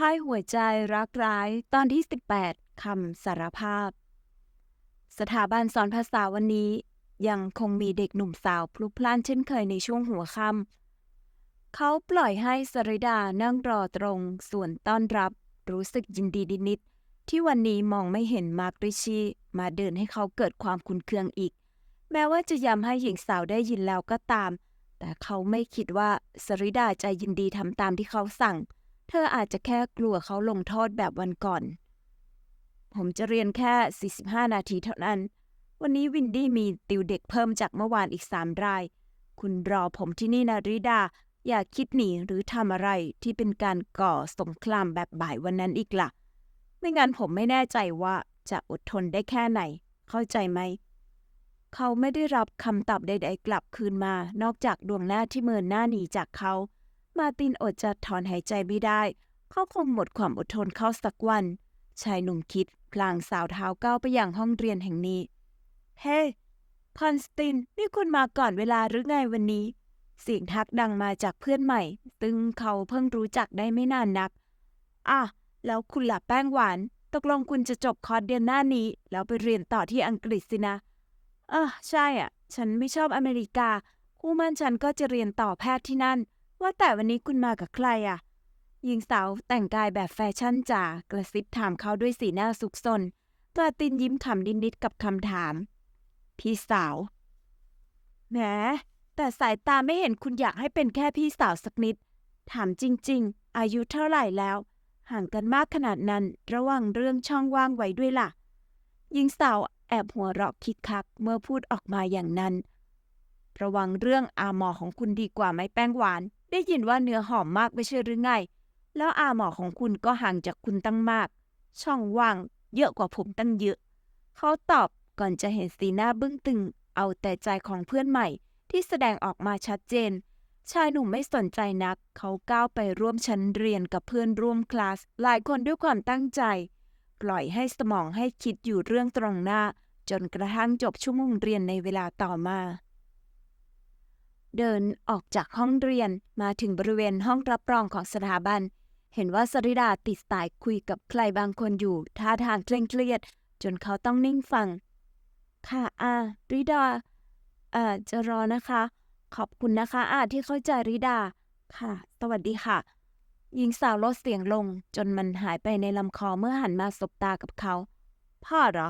พ่ายหัวใจรักร้ายตอนที่ 18 คำสารภาพ สถาบันสอนภาษาวันนี้ ยังคงมีเด็กหนุ่มสาวพลุกพล่านเช่นเคยในช่วงหัวค่ำเขาปล่อยให้สริดานั่งรอตรงส่วนต้อนรับ รู้สึกยินดีดินิด ที่วันนี้มองไม่เห็นมาร์กริชีมาเดินให้เขาเกิดความคุนเคืองอีก แม้ว่าจะย้ำให้หญิงสาวได้ยินแล้วก็ตาม แต่เขาไม่คิดว่าสริดาจะยินดีทำตามที่เขาสั่งเเธออาจจะแค่กลัวเขาลงโทษแบบวันก่อน ผมจะเรียนแค่ 45 นาทีเท่านั้น วันนี้วินดี้มีติวเด็กเพิ่มจากเมื่อวานอีกสามราย คุณรอผมที่นี่นะริดา อย่าคิดหนีหรือทำอะไรที่เป็นการก่อสงครามแบบบ่ายวันนั้นอีกล่ะ ไม่งั้นผมไม่แน่ใจว่าจะอดทนได้แค่ไหน เข้าใจไหม เขาไม่ได้รับคำตอบใด ๆ กลับคืนมา นอกจากดวงหน้าที่เมินหน้าหนีจากเขา มาตินอดจะถอนหายใจไม่ได้ เขาคงหมดความอดทนเข้าสักวัน ชายหนุ่มคิดพลางสาวเท้าก้าวไปยังห้องเรียนแห่งนี้ เฮ้คอนสติน นี่คุณมาก่อนเวลาหรือไงวันนี้ เสียงทักดังมาจากเพื่อนใหม่ ซึ่งเขาเพิ่งรู้จักได้ไม่นานนัก อะ แล้วคุณหล่ะแป้งหวาน ตกลงคุณจะจบคอร์สเดือนหน้านี้ แล้วไปเรียนต่อที่อังกฤษสินะ เออใช่อะ ฉันไม่ชอบอเมริกา คู่มั่นฉันก็จะเรียนต่อแพทย์ที่นั่น ว่าแต่วันนี้คุณมากับใครอะ หญิงสาวแต่งกายแบบแฟชั่นจ๋ากระซิบถามเขาด้วยสีหน้าสุขสนปลาตินยิ้มขำดินๆกับคำถาม พี่สาว แหม แต่สายตาไม่เห็นคุณอยากให้เป็นแค่พี่สาวสักนิด ถามจริง ๆ อายุเท่าไหร่แล้ว ห่างกันมากขนาดนั้นระวังเรื่องช่องว่างไว้ด้วยล่ะ หญิงสาวแอบหัวเราะคิกคักเมื่อพูดออกมาอย่างนั้น ระวังเรื่องอาหมอของคุณดีกว่าไหมแป้งหวาน ได้ยินว่าเนื้อหอมมากไม่ใช่หรือไง แล้วอาหมอของคุณก็ห่างจากคุณตั้งมาก ช่องว่างเยอะกว่าผมตั้งเยอะ เขาตอบก่อนจะเห็นสีหน้าบึ้งตึง เอาแต่ใจของเพื่อนใหม่ที่แสดงออกมาชัดเจน ชายหนุ่มไม่สนใจนัก เขาก้าวไปร่วมชั้นเรียนกับเพื่อนร่วมคลาส หลายคนด้วยความตั้งใจ ปล่อยให้สมองให้คิดอยู่เรื่องตรงหน้า จนกระทั่งจบชั่วโมงเรียนในเวลาต่อมา เดินออกจากห้องเรียนมาถึงบริเวณห้องรับรองของสถาบัน เห็นว่าสริดาติดสายคุยกับใครบางคนอยู่ ท่าทางเคร่งเครียด จนเขาต้องนิ่งฟัง ค่ะอาริดาเอ่อจะรอนะคะ ขอบคุณนะคะอาที่เข้าใจริดา ค่ะ สวัสดีค่ะ หญิงสาวลดเสียงลง จนมันหายไปในลำคอเมื่อหันมาสบตากับเขา พ่อเหรอ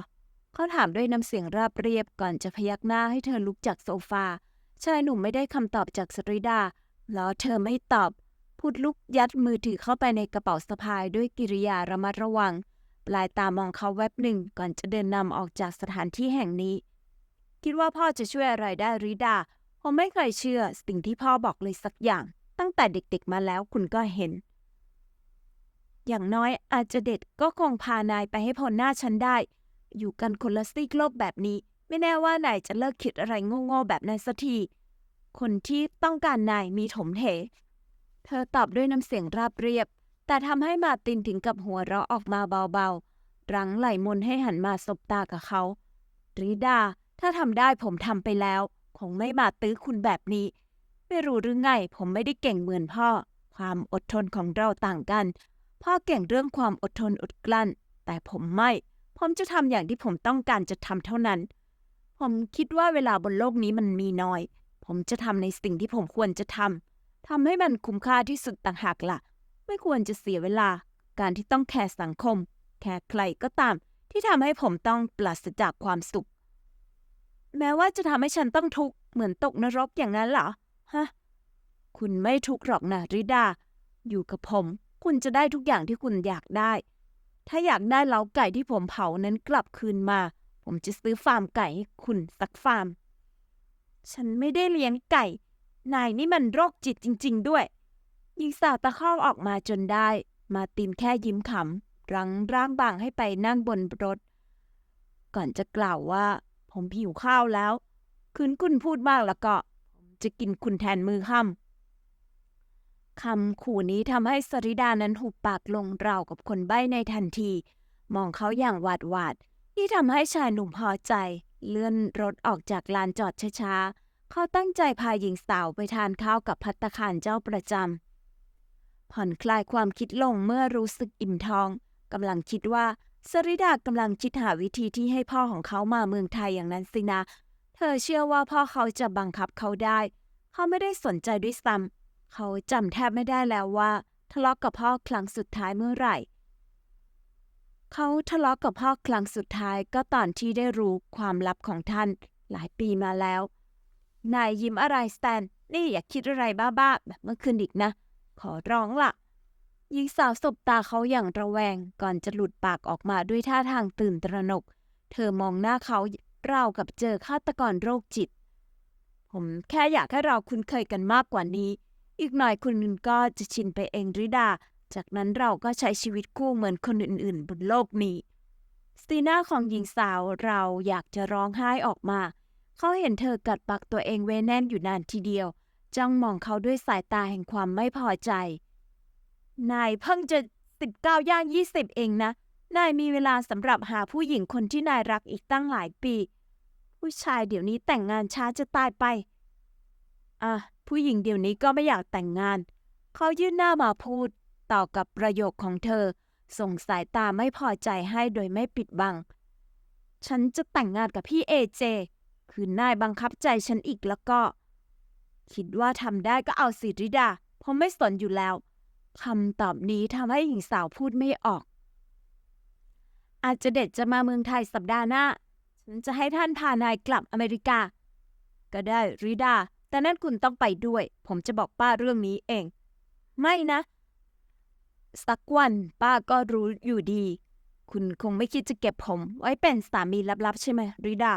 เขาถามด้วยน้ำเสียงราบเรียบก่อนจะพยักหน้าให้เธอลุกจากโซฟา ชายหนุ่มไม่ได้คำตอบจากสริดา แล้วเธอไม่ตอบ พูดลุกยัดมือถือเข้าไปในกระเป๋าสะพายด้วยกิริยาระมัดระวัง ปลายตามองเขาแวบหนึ่งก่อนจะเดินนำออกจากสถานที่แห่งนี้ คิดว่าพ่อจะช่วยอะไรได้ริดา ผมไม่เคยเชื่อสิ่งที่พ่อบอกเลยสักอย่าง ตั้งแต่เด็กๆมาแล้วคุณก็เห็น อย่างน้อยอาจจะเด็ดก็คงพานายไปให้พ้นหน้าฉันได้ อยู่กันคนละซีกโลกแบบนี้ ไม่แน่ว่านายจะเลิกคิดอะไรโง่ๆแบบนั้นสักที คนที่ต้องการนายมีถมเถเธอตอบด้วยน้ำเสียงราบเรียบ แต่ทำให้มาตินถึงกับหัวเราะออกมาเบาๆ รั้งไหลมนให้หันมาสบตากับเขาริดา ถ้าทำได้ผมทำไปแล้ว คงไม่มาตื้อคุณแบบนี้ ไม่รู้หรือไง ผมไม่ได้เก่งเหมือนพ่อ ความอดทนของเราต่างกัน พ่อเก่งเรื่องความอดทนอดกลั้น แต่ผมไม่ ผมจะทำอย่างที่ผมต้องการจะทำเท่านั้น ผมคิดว่าเวลาบนโลกนี้มันมีน้อย ผมจะทำในสิ่งที่ผมควรจะทำทำให้มันคุ้มค่าที่สุดต่างหากล่ะ ไม่ควรจะเสียเวลา การที่ต้องแคร์สังคม แคร์ใครก็ตาม ที่ทำให้ผมต้องปราศจากความสุข แม้ว่าจะทำให้ฉันต้องทุกข์เหมือนตกนรกอย่างนั้นเหรอฮะคุณไม่ทุกข์หรอกนะริดา อยู่กับผม คุณจะได้ทุกอย่างที่คุณอยากได้ ถ้าอยากได้เล้าไก่ที่ผมเผานั้นกลับคืนมา ผมจะซื้อฟาร์มไก่ให้คุณสักฟาร์ม ฉันไม่ได้เลี้ยงไก่ นายนี่มันโรคจิตจริง ๆ ด้วย หญิงสาวตะคอกออกมาจนได้ มาตินแค่ยิ้มขำรั้งร่างบางให้ไปนั่งบนรถ ก่อนจะกล่าวว่า ผมหิวข้าวแล้ว คืนคุณพูดมากแล้วก็ จะกินคุณแทนมือค่ำคำขู่นี้ทำให้สริดานั้นหุบปากลงราวกับคนใบ้ในทันที มองเขาอย่างหวาดหวาดที่ทำให้ชายหนุ่มพอใจ เลื่อนรถออกจากลานจอดช้าๆ เขาตั้งใจพาหญิงสาวไปทานข้าวกับพัตตาคารเจ้าประจำ ผ่อนคลายความคิดลงเมื่อรู้สึกอิ่มท้องกำลังคิดว่าสริดากำลังคิดหาวิธีที่ให้พ่อของเขามาเมืองไทยอย่างนั้นสินะ เธอเชื่อว่าพ่อเขาจะบังคับเขาได้ เขาไม่ได้สนใจด้วยซ้ำเขาจำแทบไม่ได้แล้วว่า ทะเลาะกับพ่อครั้งสุดท้ายเมื่อไหร่ เขาทะเลาะกับพ่อครั้งสุดท้ายก็ตอนที่ได้รู้ความลับของท่านหลายปีมาแล้ว นายยิ้มอะไรสแตน นี่อย่าคิดอะไรบ้าๆแบบเมื่อคืนอีกนะ ขอร้องล่ะหญิงสาวสบตาเขาอย่างระแวงก่อนจะหลุดปากออกมาด้วยท่าทางตื่นตระหนก เธอมองหน้าเขาราวกับเจอฆาตกรโรคจิต ผมแค่อยากให้เราคุ้นเคยกันมากกว่านี้ อีกหน่อยคุณก็จะชินไปเองริดา จากนั้นเราก็ใช้ชีวิตคู่เหมือนคนอื่นๆ บนโลกนี้สีหน้าของหญิงสาวเราอยากจะร้องไห้ออกมา เขาเห็นเธอกัดปากตัวเองไว้แน่นอยู่นานทีเดียว จ้องมองเขาด้วยสายตาแห่งความไม่พอใจ นายเพิ่งจะสิบเก้าย่างยี่สิบเองนะ นายมีเวลาสำหรับหาผู้หญิงคนที่นายรักอีกตั้งหลายปี ผู้ชายเดี๋ยวนี้แต่งงานช้าจะตายไป อะ ผู้หญิงเดี๋ยวนี้ก็ไม่อยากแต่งงาน เขายื่นหน้ามาพูด ต่อกับประโยคของเธอ ส่งสายตาไม่พอใจให้โดยไม่ปิดบัง ฉันจะแต่งงานกับพี่เอเจ คือนายบังคับใจฉันอีกแล้วก็ คิดว่าทำได้ก็เอาสิริดาผมไม่สนอยู่แล้วคำตอบนี้ทำให้หญิงสาวพูดไม่ออก อาจจะเด็ดจะมาเมืองไทยสัปดาห์หน้า ฉันจะให้ท่านพานายกลับอเมริกา ก็ได้ริดา แต่นั่นคุณต้องไปด้วย ผมจะบอกป้าเรื่องนี้เอง ไม่นะ สักวันป้าก็รู้อยู่ดี คุณคงไม่คิดจะเก็บผม ไว้เป็นสามีลับๆใช่ไหมริดา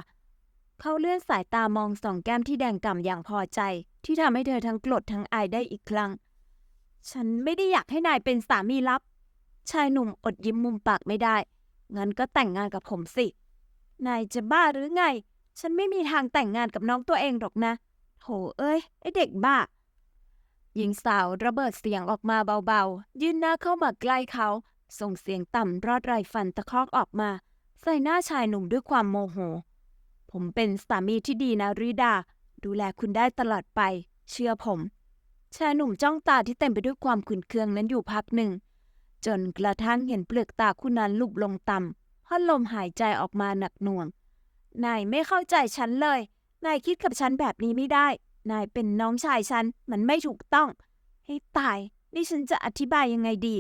เขาเลื่อนสายตามองสองแก้มที่แดงก่ำอย่างพอใจ ที่ทำให้เธอทั้งโกรธทั้งอายได้อีกครั้ง ฉันไม่ได้อยากให้นายเป็นสามีลับ ชายหนุ่มอดยิ้มมุมปากไม่ได้ งั้นก็แต่งงานกับผมสิ นายจะบ้าหรือไง ฉันไม่มีทางแต่งงานกับน้องตัวเองหรอกนะโถเอ้ยไอเด็กบ้า หญิงสาวระเบิดเสียงออกมาเบาๆ ยื่นหน้าเข้ามาใกล้เขา ส่งเสียงต่ำรอดไรฟันตะคอกออกมา ใส่หน้าชายหนุ่มด้วยความโมโห ผมเป็นสามีที่ดีนะริดา ดูแลคุณได้ตลอดไป เชื่อผม ชายหนุ่มจ้องตาที่เต็มไปด้วยความขุ่นเคืองนั้นอยู่พักหนึ่ง จนกระทั่งเห็นเปลือกตาคู่นั้นลุบลงต่ำพราะลมหายใจออกมาหนักหน่วง นายไม่เข้าใจฉันเลย นายคิดกับฉันแบบนี้ไม่ได้ นายเป็นน้องชายฉัน มันไม่ถูกต้อง ให้ตาย นี่ฉันจะอธิบายยังไงดี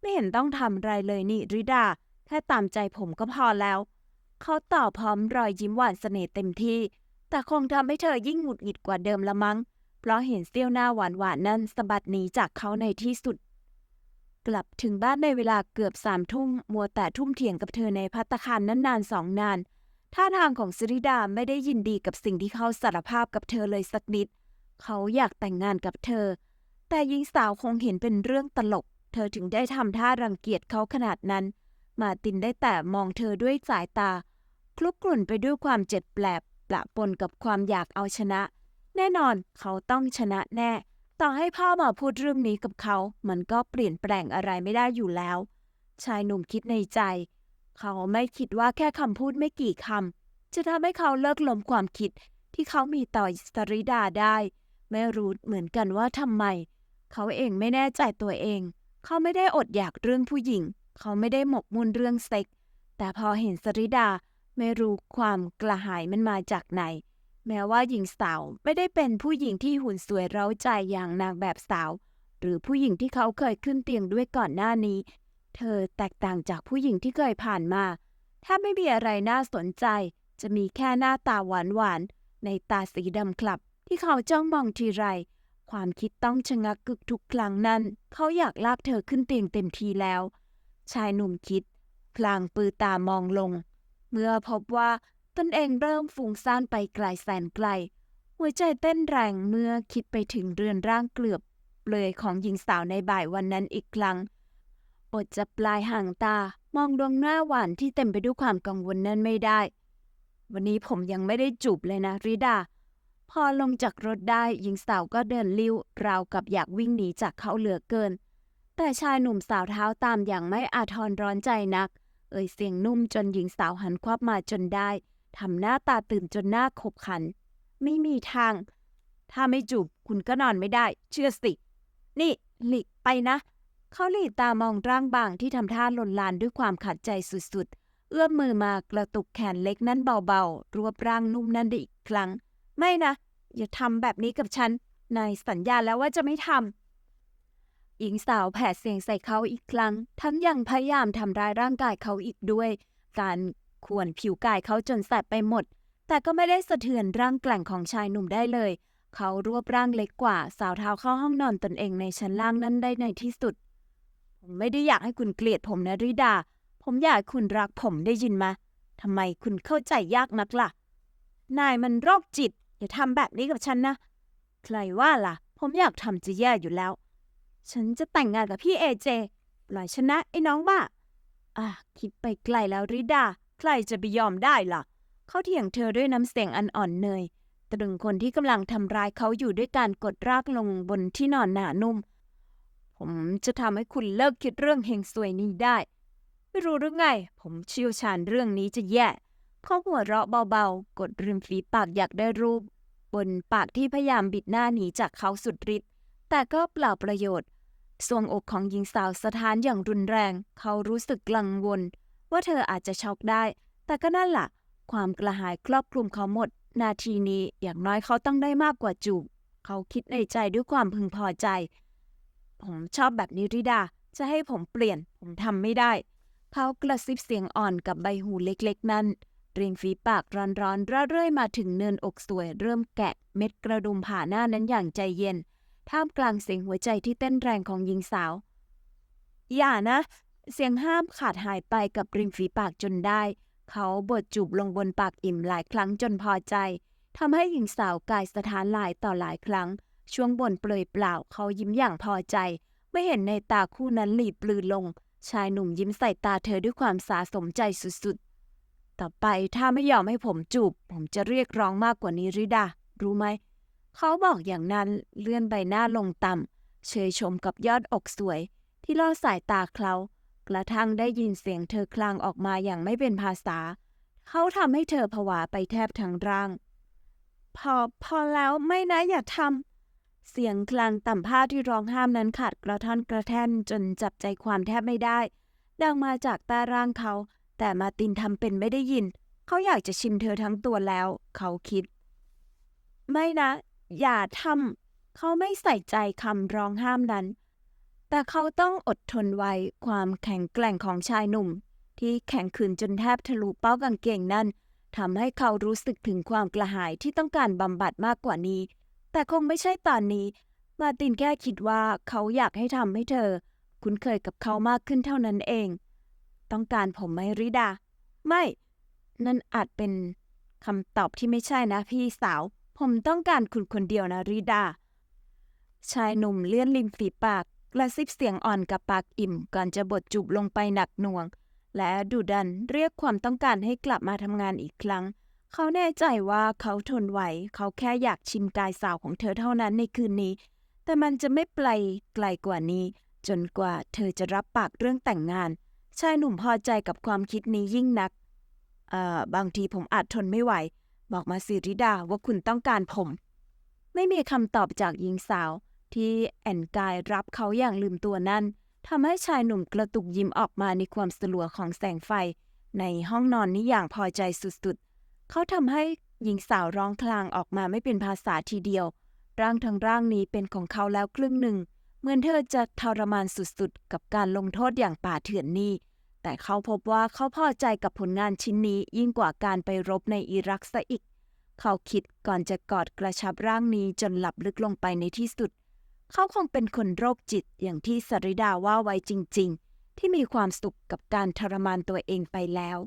ไม่เห็นต้องทำอะไรเลยนี่ริดา แค่ตามใจผมก็พอแล้ว เขาตอบพร้อมรอยยิ้มหวานเสน่ห์เต็มที่ แต่คงทำให้เธอยิ่งหงุดหงิดกว่าเดิมละมั้ง เพราะเห็นเสี้ยวหน้าหวานหวานๆนั้นสะบัดหนีจากเขาในที่สุด กลับถึงบ้านในเวลาเกือบสามทุ่มมัวแต่ทุ่มเถียงกับเธอในพัตตาคารนั้นนานสองนาน ท่าทางของสิริดาไม่ได้ยินดีกับสิ่งที่เขาสารภาพกับเธอเลยสักนิด เขาอยากแต่งงานกับเธอ แต่หญิงสาวคงเห็นเป็นเรื่องตลก เธอถึงได้ทำท่ารังเกียจเขาขนาดนั้น มาตินได้แต่มองเธอด้วยสายตา คลุกกลุ่นไปด้วยความเจ็บแปลบปะปนกับความอยากเอาชนะ แน่นอนเขาต้องชนะแน่ ต่อให้พ่อมาพูดเรื่องนี้กับเขา มันก็เปลี่ยนแปลงอะไรไม่ได้อยู่แล้ว ชายหนุ่มคิดในใจ เขาไม่คิดว่าแค่คำพูดไม่กี่คำจะทำให้เขาเลิกล้มความคิดที่เขามีต่อสริดาได้ ไม่รู้เหมือนกันว่าทำไม เขาเองไม่แน่ใจตัวเอง เขาไม่ได้อดอยากเรื่องผู้หญิง เขาไม่ได้หมกมุ่นเรื่องเซ็ก แต่พอเห็นสริดาไม่รู้ความกระหายมันมาจากไหน แม้ว่าหญิงสาวไม่ได้เป็นผู้หญิงที่หุ่นสวยเร้าใจอย่างนางแบบสาว หรือผู้หญิงที่เขาเคยขึ้นเตียงด้วยก่อนหน้านี้ เธอแตกต่างจากผู้หญิงที่เคยผ่านมา ถ้าไม่มีอะไรน่าสนใจ จะมีแค่หน้าตาหวานหวานๆในตาสีดำคลับ ที่เขาจ้องมองทีไร ความคิดต้องชะงักกึกทุกครั้งนั้น เขาอยากลากเธอขึ้นเตียงเต็มทีแล้ว ชายหนุ่มคิด พลางปือตามองลง เมื่อพบว่าตนเองเริ่มฟุ้งซ่านไปไกลแสนไกล หัวใจเต้นแรงเมื่อคิดไปถึงเรือนร่างเกลือบเปลือยของหญิงสาวในบ่ายวันนั้นอีกครั้ง อดจะปลายห่างตามองดวงหน้าหวานที่เต็มไปด้วยความกังวลนั้นไม่ได้ วันนี้ผมยังไม่ได้จูบเลยนะริดา พอลงจากรถได้หญิงสาวก็เดินลิ้ว ราวกับอยากวิ่งหนีจากเขาเหลือเกิน แต่ชายหนุ่มสาวเท้าตามอย่างไม่อาทรร้อนใจนัก เอ่ยเสียงนุ่มจนหญิงสาวหันควับมาจนได้ทำหน้าตาตื่นจนหน้าขบขัน ไม่มีทาง ถ้าไม่จูบคุณก็นอนไม่ได้ เชื่อสิ นี่หลีกไปนะ เขาหลีตามองร่างบางที่ทำท่าหล่นลานด้วยความขัดใจสุดๆ เอื้อมมือมากระตุกแขนเล็กนั้นเบาๆ รวบร่างนุ่มนั้นได้อีกครั้ง ไม่นะ อย่าทำแบบนี้กับฉัน นายสัญญาแล้วว่าจะไม่ทำหญิงสาวแผดเสียงใส่เขาอีกครั้ง ทั้งยังพยายามทำร้ายร่างกายเขาอีกด้วย การข่วนผิวกายเขาจนแสบไปหมด แต่ก็ไม่ได้สะเทือนร่างแกร่งของชายหนุ่มได้เลย เขารวบร่างเล็กกว่า สาวเท้าเข้าห้องนอนตนเองในชั้นล่างนั้นได้ในที่สุด ผมไม่ได้อยากให้คุณเกลียดผมนะริดา ผมอยากให้คุณรักผมได้ยินมาทำไมคุณเข้าใจยากนักล่ะ นายมันโรคจิต อย่าทำแบบนี้กับฉันนะ ใครว่าล่ะ ผมอยากทำจะแย่อยู่แล้ว ฉันจะแต่งงานกับพี่เอเจปล่อยฉันนะไอ้น้องบ้าอะคิดไปไกลแล้วริดา ใครจะไปยอมได้ล่ะ เขาเถียงเธอด้วยน้ำเสียงอันอ่อนเนยตรึงคนที่กำลังทำร้ายเขาอยู่ด้วยการกดรากลงบนที่นอนหนานุ่ม ผมจะทำให้คุณเลิกคิดเรื่องเฮงซวยนี้ได้ ไม่รู้หรือไง ผมเชี่ยวชาญเรื่องนี้จะแย่เขาหัวเราะเบาๆ กดริมฝีปากอยากได้รูป บนปากที่พยายามบิดหน้าหนีจากเขาสุดฤทธิ์แต่ก็เปล่าประโยชน์ทรวงอกของหญิงสาวสะท้านอย่างรุนแรง เขารู้สึกกังวล ว่าเธออาจจะช็อกได้ แต่ก็นั่นล่ะ ความกระหายครอบคลุมเขาหมด นาทีนี้อย่างน้อยเขาต้องได้มากกว่าจูบเขาคิดในใจด้วยความพึงพอใจ ผมชอบแบบนี้ริดา จะให้ผมเปลี่ยน ผมทำไม่ได้ เขากระซิบเสียงอ่อนกับใบหูเล็กๆ นั้นริมฝีปากร้อนๆร่าเรื่อยมาถึงเนินอกสวย เริ่มแกะเม็ดกระดุมผ่าหน้านั้นอย่างใจเย็น ท่ามกลางเสียงหัวใจที่เต้นแรงของหญิงสาว อย่านะ เสียงห้ามขาดหายไปกับริมฝีปากจนได้ เขาบดจูบลงบนปากอิ่มหลายครั้งจนพอใจทำให้หญิงสาวกายสถานหลายต่อหลายครั้ง ช่วงบนเปลยเปล่าเขายิ้มอย่างพอใจ ไม่เห็นในตาคู่นั้นหลีปลือลง ชายหนุ่มยิ้มใส่ตาเธอด้วยความสาสมใจสุดๆ ต่อไปถ้าไม่ยอมให้ผมจูบ ผมจะเรียกร้องมากกว่านี้ริดา รู้ไหม เขาบอกอย่างนั้นเลื่อนใบหน้าลงต่ำเชยชมกับยอดอกสวย ที่ล่อสายตาเขากระทั่งได้ยินเสียงเธอคลางออกมาอย่างไม่เป็นภาษา เขาทำให้เธอผวาไปแทบทั้งร่าง พอพอแล้วไม่นะอย่าทำ เสียงคลางต่ำผ้าที่ร้องห้ามนั้นขาดกระท่อนกระแท่นจนจับใจความแทบไม่ได้ ดังมาจากใต้ร่างเขา แต่มาตินทำเป็นไม่ได้ยิน เขาอยากจะชิมเธอทั้งตัวแล้ว เขาคิด ไม่นะ อย่าทำเขาไม่ใส่ใจคำร้องห้ามนั้น แต่เขาต้องอดทนไว้ความแข็งแกร่งของชายหนุ่ม ที่แข็งขืนจนแทบทะลุเป้ากางเกงนั้นทำให้เขารู้สึกถึงความกระหายที่ต้องการบำบัดมากกว่านี้ แต่คงไม่ใช่ตอนนี้ มาตินแค่คิดว่าเขาอยากให้ทำให้เธอ คุ้นเคยกับเขามากขึ้นเท่านั้นเอง ต้องการผมไหมริดา ไม่ นั่นอาจเป็นคำตอบที่ไม่ใช่นะพี่สาว ผมต้องการคุณคนเดียวนะริดา ชายหนุ่มเลื่อนริมฝีปากกระซิบเสียงอ่อนกับปากอิ่ม ก่อนจะบดจูบลงไปหนักหน่วง และดุดันเรียกความต้องการให้กลับมาทำงานอีกครั้ง เขาแน่ใจว่าเขาทนไหว เขาแค่อยากชิมกายสาวของเธอเท่านั้นในคืนนี้ แต่มันจะไม่ไปไกลกว่านี้ จนกว่าเธอจะรับปากเรื่องแต่งงาน ชายหนุ่มพอใจกับความคิดนี้ยิ่งนัก เอ่อ บางทีผมอาจทนไม่ไหว บอกมาสิริดาว่าคุณต้องการผม ไม่มีคำตอบจากหญิงสาว ที่แอนกายรับเขาอย่างลืมตัวนั้นทำให้ชายหนุ่มกระตุกยิ้มออกมาในความสลัวของแสงไฟ ในห้องนอนนี้อย่างพอใจสุดๆ เขาทำให้หญิงสาวร้องคลางออกมาไม่เป็นภาษาทีเดียว ร่างทั้งร่างนี้เป็นของเขาแล้วครึ่งหนึ่ง เหมือนเธอจะทรมานสุดๆ กับการลงโทษอย่างป่าเถื่อนนี้ แต่เขาพบว่าเขาพอใจกับผลงานชิ้นนี้ยิ่งกว่าการไปรบในอิรักซะอีก เขาคิดก่อนจะกอดกระชับร่างนี้จนหลับลึกลงไปในที่สุด เขาคงเป็นคนโรคจิตอย่างที่สริดาว่าไว้จริง ๆ ที่มีความสุขกับการทรมานตัวเองไปแล้ว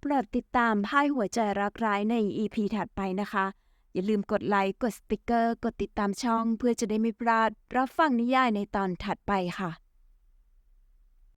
โปรดติดตามไพ่หัวใจรักร้ายใน EP ถัดไปนะคะ อย่าลืมกดไลค์ กดสติกเกอร์ กดติดตามช่อง เพื่อจะได้ไม่พลาด รับฟังนิยายในตอนถัดไปค่ะ